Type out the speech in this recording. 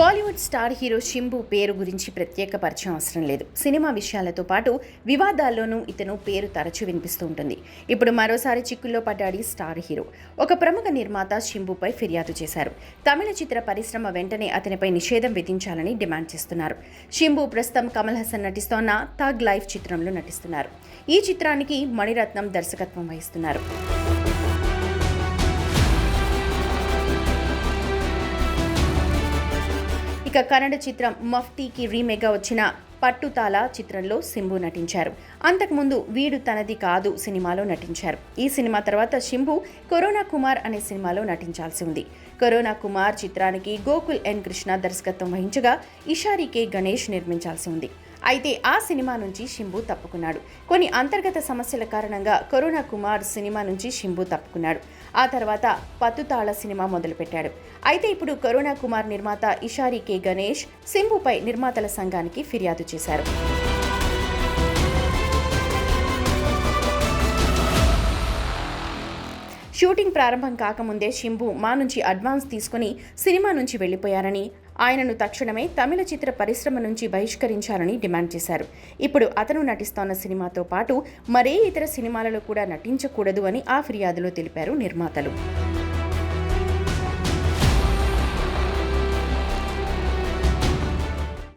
Bollywood star hero Simbu పేరు గురించి ప్రత్యేక పరిచయం అవసరం లేదు. సినిమా విషయాలతో పాటు వివాదాల్లోనూ ఇతను పేరు తరచూ వినిపిస్తూ ఉంటుంది. ఇప్పుడు మరోసారి చిక్కుల్లో పడ్డాడు స్టార్ హీరో. ఒక ప్రముఖ నిర్మాత శింబుపై ఫిర్యాదు చేశారు. తమిళ చిత్ర పరిశ్రమ వెంటనే అతనిపై నిషేధం విధించాలని డిమాండ్ చేస్తున్నారు. శింబు ప్రస్తుతం కమల్ హాసన్ నటిస్తోన్న థగ్ లైఫ్ చిత్రంలో నటిస్తున్నారు. ఈ చిత్రానికి మణిరత్నం దర్శకత్వం వహిస్తున్నారు. ఇక కన్నడ చిత్రం మఫ్తీకి రీమేక్గా వచ్చిన పట్టుతాల చిత్రంలో సింబు నటించారు. అంతకుముందు వీడు తనది కాదు సినిమాలో నటించారు. ఈ సినిమా తర్వాత శింభు కరోనా కుమార్ అనే సినిమాలో నటించాల్సి ఉంది. కరోనా కుమార్ చిత్రానికి గోకుల్ ఎన్ కృష్ణ దర్శకత్వం వహించగా ఇషారి కే గణేష్ నిర్మించాల్సి ఉంది. అయితే ఆ సినిమా నుంచి శింబు తప్పుకున్నాడు. కొన్ని అంతర్గత సమస్యల కారణంగా కరుణా కుమార్ సినిమా నుంచి శింబు తప్పుకున్నాడు. ఆ తర్వాత పత్తుతాళ సినిమా మొదలుపెట్టాడు. అయితే ఇప్పుడు కరోనా కుమార్ నిర్మాత ఇషారి కె గణేష్ సింబుపై నిర్మాతల సంఘానికి ఫిర్యాదు చేశారు. షూటింగ్ ప్రారంభం కాకముందే శింబు మా నుంచి అడ్వాన్స్ తీసుకుని సినిమా నుంచి వెళ్ళిపోయారని ఆయనను తక్షణమే తమిళ చిత్ర పరిశ్రమ నుంచి బహిష్కరించాలని డిమాండ్ చేశారు. ఇప్పుడు అతను నటిస్తోన్న సినిమాతో పాటు మరే ఇతర సినిమాలలో కూడా నటించకూడదు అని ఆ ఫిర్యాదులో తెలిపారు నిర్మాతలు.